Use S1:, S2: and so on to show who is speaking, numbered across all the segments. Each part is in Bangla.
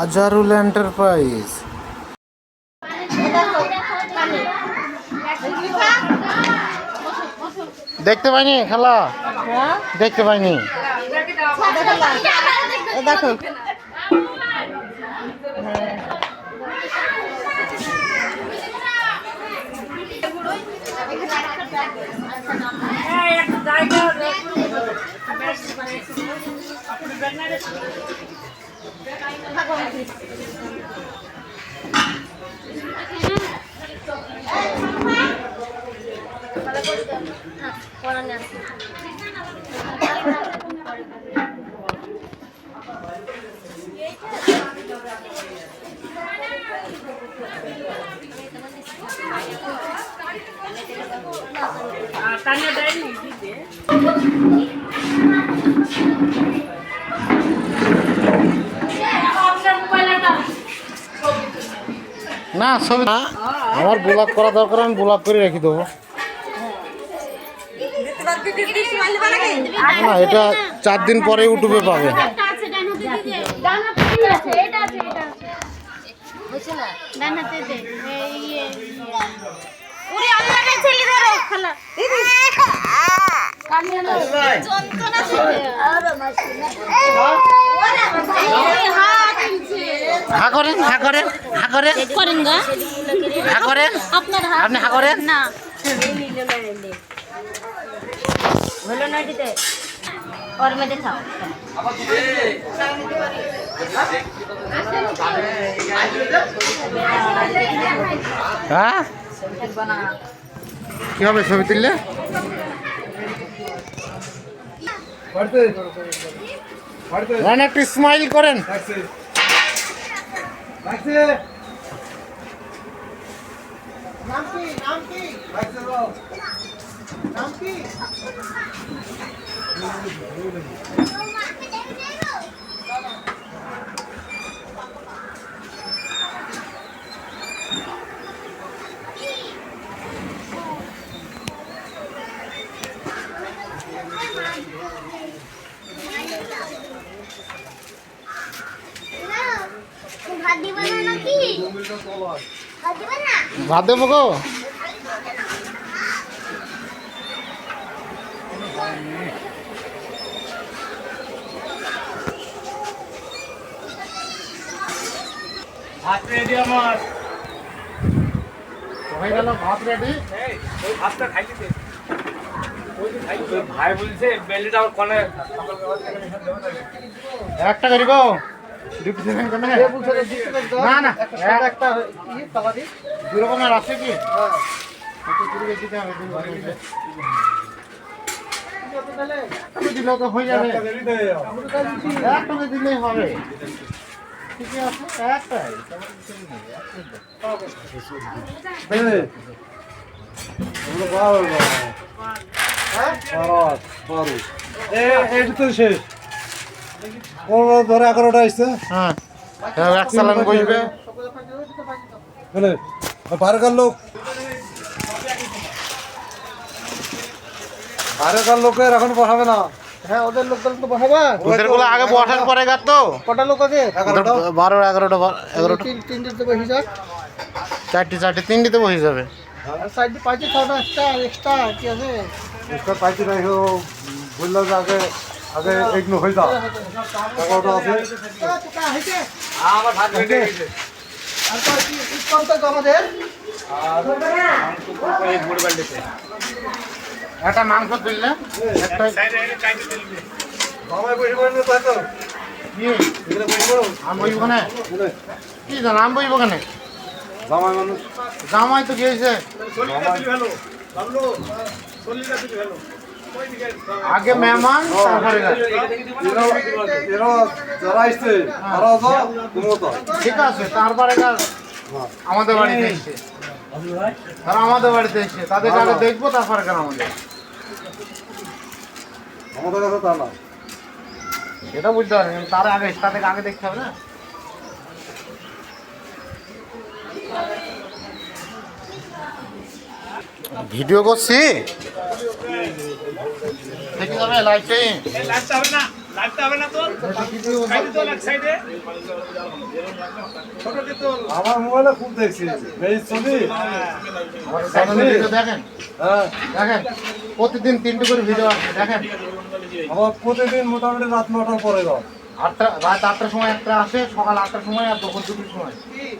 S1: আজারুল এন্টারপ্রাইজ দেখতে পাইনি খেলা? দেখতে পাইনি।
S2: দেখো।
S1: Ah, tanya dari ini deh. না ছবি আমার ব্লগ করা দরকার আমি ব্লগ করে রেখে দেবো। না এটা চার দিন পরে ইউটিউবে পাবে।
S3: ডান হাতে দে এই ইয়ে উড়ি আল্লাহ রে ছেলে ধরো খালা কান্না না যন্ত্রণা থেকে আরে মাসিনা এই হাত ইনছে
S1: হা করেন হা করেন হা করেন
S3: করেন গা।
S1: হা করেন
S3: আপনার
S1: আপনি হা করেন
S3: না।
S2: হলো না দিতে ওর মধ্যে খাও
S1: হ্যাঁ? কি হবে ছবি তুললে? রান একটু স্মাইল করেন।
S3: ভাত দিবা না নাকি ভাত দিবা না
S1: ভাত দেবো গো?
S4: ভাত রেডি আমার।
S1: হয়ে গেল ভাত রেডি
S4: ওই ভাতটা দে। ভাই বলছে বেলিটা আমার কনে
S1: একটা করি গো না না। একটা দু রকমের আছে কি? একটু দিতে হবে। তো হয়ে যাবে। তো দিলেই হবে। ঠিকই আছে? একটাই।
S5: শেষ। ধরে এগারোটা আসছে।
S1: হ্যাঁ। এক চালান বসবে
S5: বুঝলে বাইরেকার লোক। বাইরেকার লোকের এখন বসাবে না।
S6: হ্যাঁ ওদের লোকজন তো বসাবা।
S1: ওদেরগুলো আগে বসার পরে গা তো।
S6: কটা লোক আছে?
S5: এগারোটা।
S1: বারো এগারোটা এগারোটা।
S6: তিনটে তো বসে যাক।
S1: চারটে চারটে তিনটিতে বসে যাবে।
S6: আর সাইডে পাঁচে ছটা এক্সট্রা এক্সট্রা কি আছে?
S5: একটা পাইতে নাই ও বলল যে আগে আগে হয়ে যাও আছে।
S4: আমার ভাত রেডি হয়ে গেছে।
S6: আর তো কি কম তো আমাদের
S4: এই বুড়ি বাল্টিতে
S1: একটা মাংস তুললে একটা
S5: বসে পড়েন তো
S1: কি?
S5: এখানে বসে পড়ো
S1: আম কেনে?
S5: বুঝলে
S1: কি জানো আম বইব কেনে?
S5: জামাই মানুষ।
S1: জামাই তো গিয়েছে। আগে মেহমান তারপরে গাছ।
S5: এরা এরা যারা আসছে তারা তো তুমিও
S1: ঠিক আছে তারপরে আমাদের বাড়িতে এসে। তারা আমাদের বাড়িতে এসে তাদেরকে আগে দেখব তারপরে কেন আমাদের।
S5: আমাদের কাছে তা না।
S1: এটা বুঝতে পারি তার আগে তাদেরকে আগে দেখতে হবে না ভিডিও করছি দেখে যাবে লাইভ
S4: লাস্ট হবে না লাগতে হবে না তো
S1: কি তুই বলছিস?
S4: সাইডে তোল এক সাইডে ছোটকে তোল
S5: আমার মোবাইলে খুব দেখছি।
S1: ভিডিও দেখেন?
S5: হ্যাঁ।
S1: দেখেন? প্রতিদিন তিনটে করে ভিডিও আসে দেখেন?
S5: আমার প্রতিদিন মোটামুটি রাত নটার পরে দাও
S1: আটটা রাত আটটার সময় একটা আসে সকাল আটটার সময় আর দুপুর দুটোর সময়।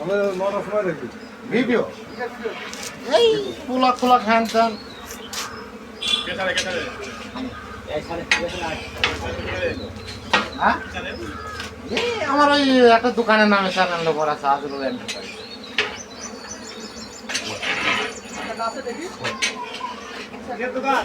S5: আমি নটার সময় দেখি
S1: ভিডিও এই পোলাক পোলাক হ্যান ত্যান হ্যাঁ? আমার ওই একটা দোকানের নামে চ্যানেল নম্বর আছে আজরুল এন্টারপ্রাইজ
S4: দোকান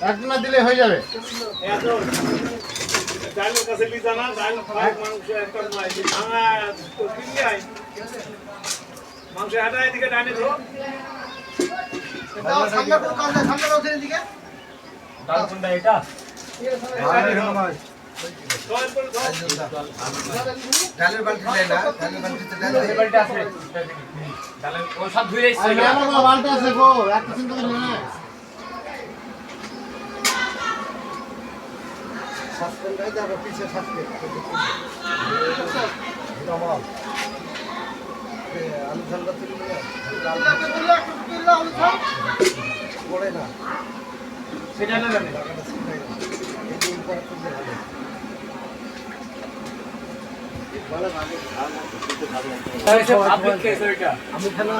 S1: একজনে দিলে হয়ে যাবে।
S4: ডালের
S6: বালতি দেয় না ডালের বালতিতে ডাল
S4: এই আছে। ডালের ও সব ধুয়ে
S1: আর মেলা তো বালতি আছে গো একটা চিন্তা করি না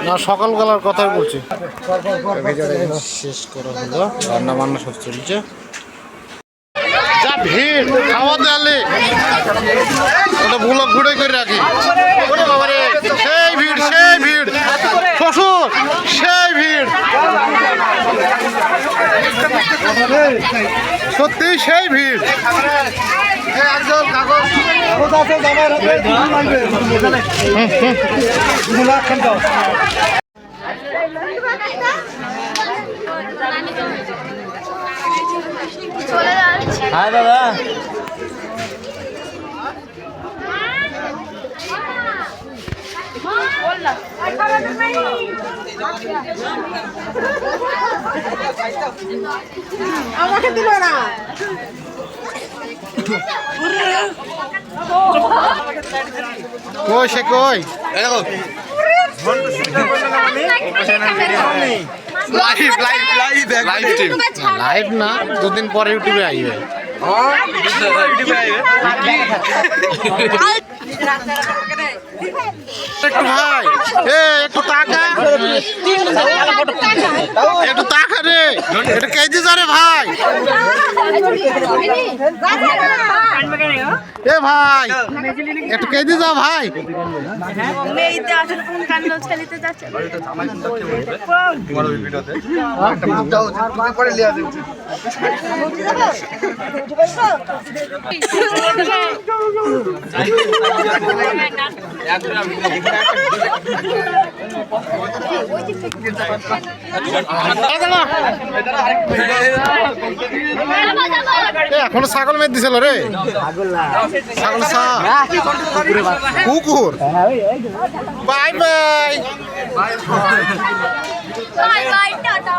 S6: না
S1: সকালবেলার কথাই বলছি। শেষ করা হলো। রান্না বান্না সব চলছে। সত্যি সেই ভিড় কাগজ
S5: কাগজ আছে জামাই রাখবে দুদিন লাগবে দু লাখ খান দাও
S3: চলে
S2: হ্যাঁ দাদা।
S3: আমাকে দিল না।
S1: কই সে কই? Live live live live live না দুদিন পরে ইউটিউবে আইবে। হ্যাঁ একটু ভাই এ একটু তাকা একটু তাকা রে। এটা কেজি জানে ভাই। এ ভাই একটু কেজি যাও ভাই।
S3: মেয়েতে
S1: এখনও ছাগল মেয়ে দিছিল রে। ছাগল কুকুর।
S3: Bye bye. Bye bye tata.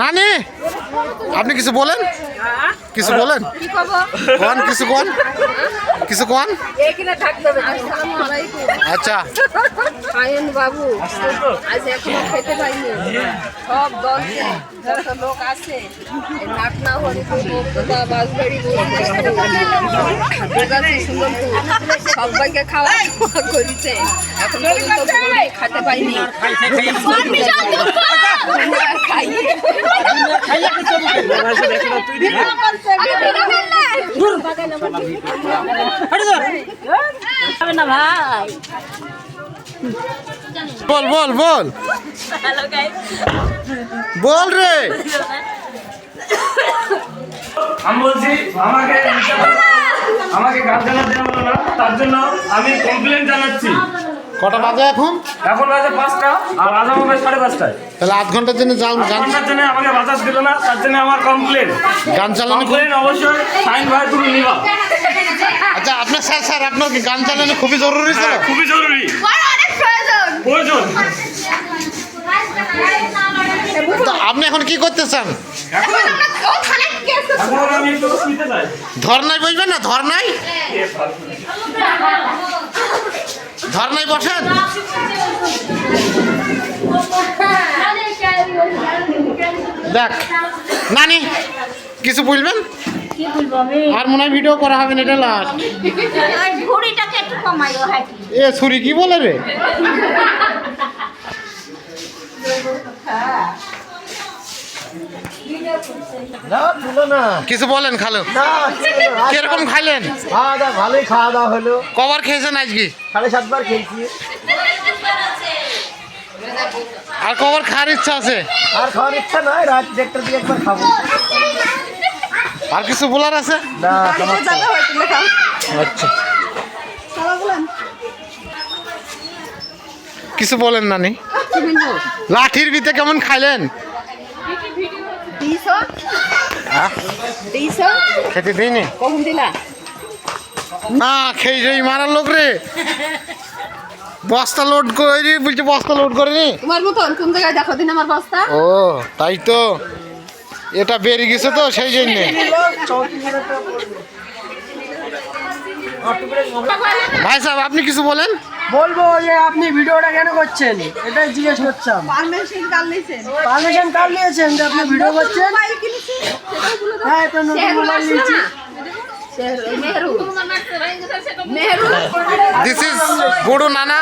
S1: নানি আপনি কিছু বলেন? কিছু বলেন?
S3: কি
S1: কোন কিছু কোন? কিছু কোন? আচ্ছা।
S3: আয়ন বাবু আজ এখনও খেতে পাইনি। সব দল যত লোক আছে এই হরিপুর বাসবাড়ি সুন্দরপুর সবাইকে খাওয়া করেছে এখন পর্যন্ত খেতে পাইনি।
S1: বল বল বল। বল রে।
S4: আমি বলছি, আমাকে আমাকে গার্জেনা দেওয়া হলো না, তার জন্য আমি কমপ্লেন জানাচ্ছি।
S1: কটা বাজে এখন?
S4: এখন বাজে পাঁচটা আর আজাম হবে সাড়ে পাঁচটায়।
S1: তাহলে আধ ঘণ্টার জন্য যান গান
S4: ঘণ্টার জন্য আমাকে বাতাস দিল না তার জন্য আমার কমপ্লেন
S1: গান চালানো
S4: কমপ্লেন অবশ্যই সাইন ভাই তুমি নিবা।
S1: আচ্ছা আপনার স্যার স্যার আপনার কি গান চালানো খুবই জরুরি ছিল
S4: হ্যাঁ, খুবই জরুরি।
S3: প্রয়োজন।
S4: প্রয়োজন।
S1: আপনি এখন কি করতে চান ধর্নায় বসবেন না? ধর্নায়? ধর্নায় বসেন। দেখ, নানি, কিছু বলবেন? আর মনে হয় ভিডিও করা হবে না, এটা লাস্ট এ, ছুরি কি বলে রে? কিছু বলেন খালো। কীরকম খাইলেন?
S6: খাওয়া দাওয়া ভালোই খাওয়া দাওয়া হলো।
S1: কবার খেয়েছেন আজকে?
S6: সাড়ে সাতবার খেয়েছি।
S1: আর কবার খাওয়ার ইচ্ছা আছে?
S6: আর খাওয়ার ইচ্ছা নয় রাত দেড়টার দিকে একবার খাব।
S1: আর কিছু বলার আছে?
S6: না
S1: আচ্ছা। কিছু বলেন নানি। লাঠির ভিতরে কেমন খাইলেন?
S3: দিছো? দিছো?
S1: খেতে দিইনি?
S3: কখন দিলা?
S1: না খেয়ে যাই মারার লোক রে। বস্তা লোড করে বলছে বস্তা লোড করেনি
S3: তোমার মতন কোন জায়গায় দেখো দিন আমার বস্তা?
S1: ও তাই তো। এটা বেরিয়ে গেছে তো সেই জন্যে। ভাই সাহেব আপনি কিছু বলেন?
S7: বলবো যে আপনি ভিডিওটা কেন করছেন এটাই জিজ্ঞেস করছিলাম
S3: পারমিশন কাল নিছেন
S7: পারমিশন কার নিয়েছেন যে আপনি ভিডিও করছেন হ্যাঁ তো নতুন মোবাইল নিয়েছি
S3: মেহরু মেহরু
S1: दिस इज बूढ़ू नाना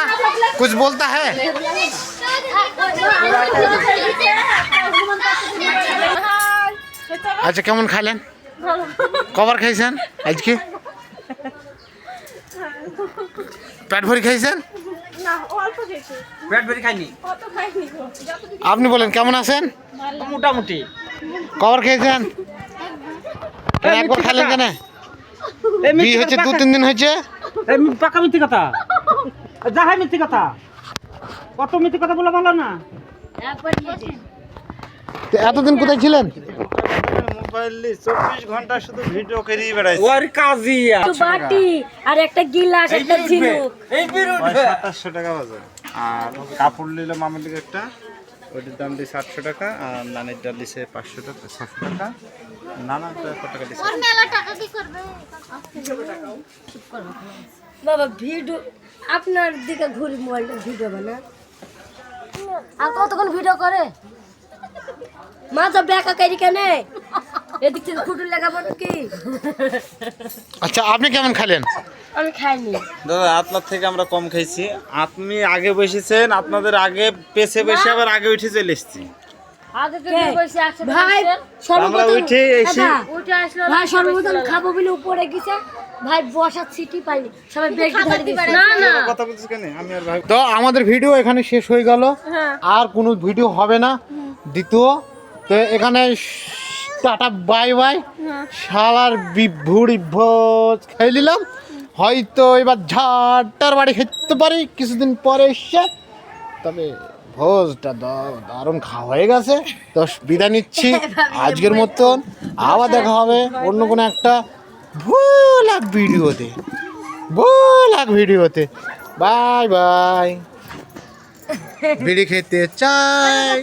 S1: कुछ बोलता है আচ্ছা কেমন খাইলেন কবার খাইছেন আজকে পেট ভরি খাইছেন?
S7: পেট ভরি খাইনি?
S1: আপনি বলেন কেমন আছেন?
S7: মোটামুটি।
S1: কবার খেয়েছেন? একবার খাইলেন কেন? বিয়ে হচ্ছে দু তিন দিন হয়েছে?
S7: এই পাকা মিথ্যে কথা। যা হয় মিথ্যে কথা। কত মিথ্যে কথা বলে ভালো না।
S1: এতদিন কোথায় ছিলেন?
S5: চব্বিশ ঘণ্টা শুধু ভিডিও করেই বেড়াইছে।
S7: ওর কাজই
S2: বাটি আর একটা গিলাস একটা ঝিনুক।
S5: সাতাশশো টাকা বাজার আর কাপড় নিলাম আমার লিগে একটা ওইটার দাম দিয়েছে আটশো টাকা আর নানের ডাল দিছে পাঁচশো টাকা ছশো টাকা। নানা কত টাকা দিছে।
S2: বাবা ভিডিও আপনার দিকে ঘুরি মোবাইলটা ভিডিও বানা আর কতক্ষণ ভিডিও করে? মা ব্যাকা কারি কেনে এদিক থেকে খুঁটুর লাগাবো নাকি?
S1: আচ্ছা আপনি কেমন খাইলেন?
S2: আমি খাইনি।
S5: দাদা আপনার থেকে আমরা কম খাইছি। আপনি আগে বসেছেন আপনাদের আগে পেছে বসে আবার আগে উঠে চলে এসছি।
S2: আগে বসে ভাই
S5: আমরা
S2: সর্বপ্রথম
S5: উঠে এসে
S2: দাদা, ভাই সর্বপ্রথম খাব বলে উপরে গেছে। ভাই বসার সিটি পাইনি সবাই বেগ ধরে দিছে না না।
S5: কথা বলছিস কেন? আমি আর ভাই
S1: তো আমাদের ভিডিও এখানে শেষ হয়ে গেল। আর কোনো ভিডিও হবে না। দ্বিতীয় তো এখানে টাটা বাই বাই। শালার বিভুড়ি ভোজ খেয়ে নিলাম। হয়তো এবার ঝাড়টার বাড়ি খেতে পারি কিছুদিন পরে এসছে তবে ভোজটা দারুণ খাওয়া হয়ে গেছে। তো বিদায় নিচ্ছি আজকের মতন। আবার দেখা হবে অন্য কোনো একটা ভুল এক ভিডিওতে ভুল এক ভিডিওতে বাই বাই। বিড়ি খেতে চাই।